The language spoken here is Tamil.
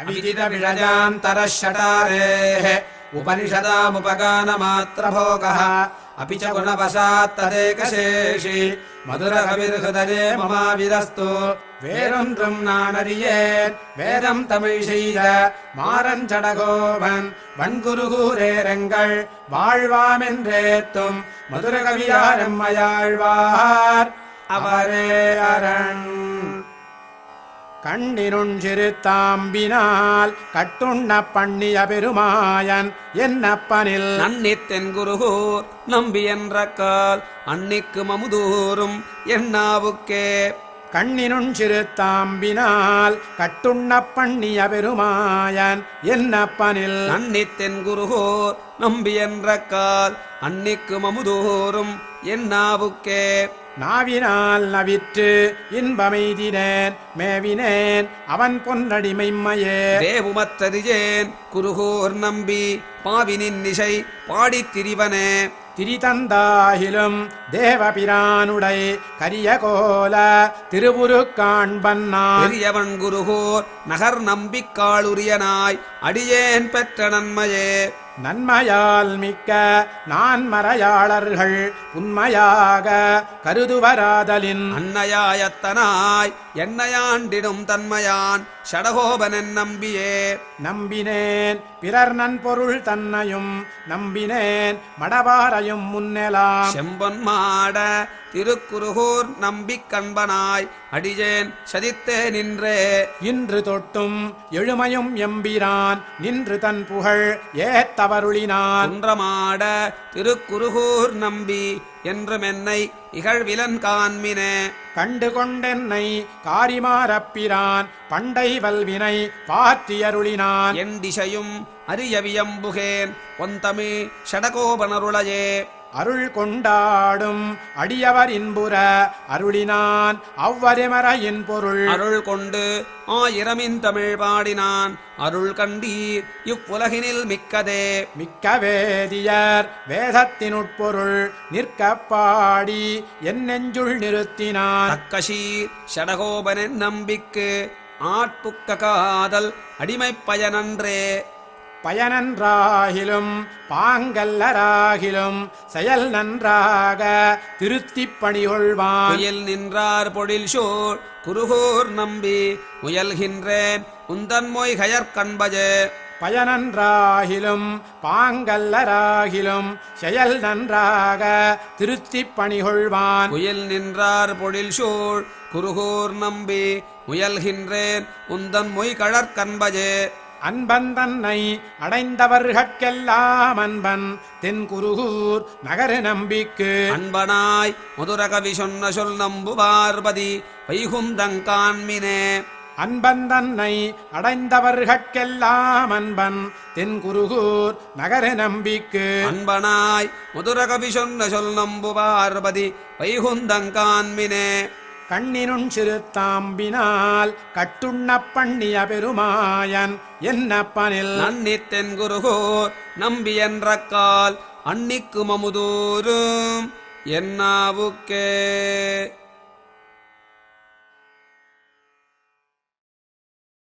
अविदितविषयान्तरः शटारेः उपनिषदामुपगानमात्रभोगः अपि च गुणवशात् तदेकशेषि मधुरकविर्हृदये ममाविदस्तु வேறொன்றும் நான் அறியேன் வேதம் தமிழ் செய்த மாறஞ்சடகோபன் வன்குருகூரேரங்கள் வாழ்வாமென்றேத்தும் மதுரகவியாரம்மையாழ்வார் அவரே அரண் கண்ணினுள் சிறுத்தாம்பினால் கட்டுண்ண பண்ணிய பெருமாயன் என்னப்பனில்? நன்னித்தென் குருகூர் நம்பி என்ற கால் அன்னிக்கு மமுதூரும் என்னாவுக்கே? கண்ணினுள் சிறுத்தாம்பினால் கட்டுண்ண பண்ணிய பெருமாயன் என்னப்பனில்? நன்னித்தென் குருகூர் நம்பி என்ற கால் அன்னிக்கு மமுதூரும் என்னாவுக்கே? நாவினால் நவிற்று இன்பமெய்தினேன் மேவினேன் அவன் பொன்னடிமைம்மையே. தேவுமத்ததிஜேன் குருகூர் நம்பி பாவினின் நிசை பாடித் திரிவனே. திரிதந்தாகிலும் தேவபிரானுடை கரிய கோல திருவுருக்காண்பன்னான். பெரியவன் குருகூர் நகர் நம்பிக்காளுரியனாய் அடியேன் பெற்ற நன்மையே. நன்மையால் மிக்க நான் மறையாளர்கள் உண்மையாக கருதுவராதலின் அன்னையாயத்தனாய் என்னையாண்டிடும் தன்மையான் ஷடகோபனன் நம்பியே. நம்பினேன் பிறர் நன்பொருள் தன்னையும் நம்பினேன் மடவாரையும் முன்னெலாம். செம்பொன் மாட திருக்குருகூர் நம்பிக் கண்பனாய் அடியேன் சதித்தே நின்றே. இன்று தொட்டும் எழுமையும் எம்பிரான் நின்று தன் புகழ் ஏத்தவருளினான் குன்றமாட திருக்குருகூர் நம்பி என்றும் என்னை இகழ்விலன் காண்மினே. கண்டு கொண்டென்னை காரிமாரப்பிரான் பண்டை வல்வினை பாற்றியருளினான் என் திசையும் அரியவியம்புகேன். ஒந்தமி ஷடகோபனருளையே. அருள் கொண்டாடும் அடியவர் இன்புற அருளினான் அவ்வரிமறையின் பொருள். அருள் கொண்டு ஆயிரமின் தமிழ் பாடினான். அருள் கண்டீர் இவ்வுலகினில் மிக்கதே. மிக்க வேதியர் வேதத்தினுட்பொருள் நிற்க பாடி என் நெஞ்சுள் நிறுத்தினான். தக்கஷீர் ஷடகோபனின் நம்பிக்கு ஆட்புக்க காதல் அடிமைப் பயனன்றே பயனன்றாகிலும் பாங்கல்லராகிலும் செயல் நன்றாக திருத்திப் பணிகொள்வான். புயல் நின்றார் பொழில் சோழ் குருகூர் நம்பி முயல்கின்றேன். உந்தன் மொய் கயற்கண்பஜே பயனன்றாகிலும் பாங்கல்லராகிலும் செயல் நன்றாக திருத்திப் பணிகொள்வான். புயல் நின்றார் பொழில் சூழ் குருகூர் நம்பி முயல்கின்றேன். உந்தன் மொய் கழற்கண்பஜே அன்பன் தன்னை அடைந்தவர்கட்கெல்லாம் அன்பன். தென் குருகூர் நகர நம்பிக்கு. அன்பனாய் முதுரகவி சொன்ன சொல் நம்புவார்பதி வைகுந்தங்கான்மினே அன்பன் தன்னை அடைந்தவர்கட்கெல்லாம் அன்பன். தென் குருகூர் நகர நம்பிக்கு. அன்பனாய் முதுரகவி சொன்ன சொல் நம்புவார்பதி வைகுந்தங்கான்மினே கண்ணினுள் சிறுத்தாம்பினால் கட்டுண்ண பண்ணிய பெருமாயன் என்னப்பனில்? நன்னித்தென் குருகூர் நம்பி என்ற கால் அன்னிக்கு மமுதூரும் என்னாவுக்கே?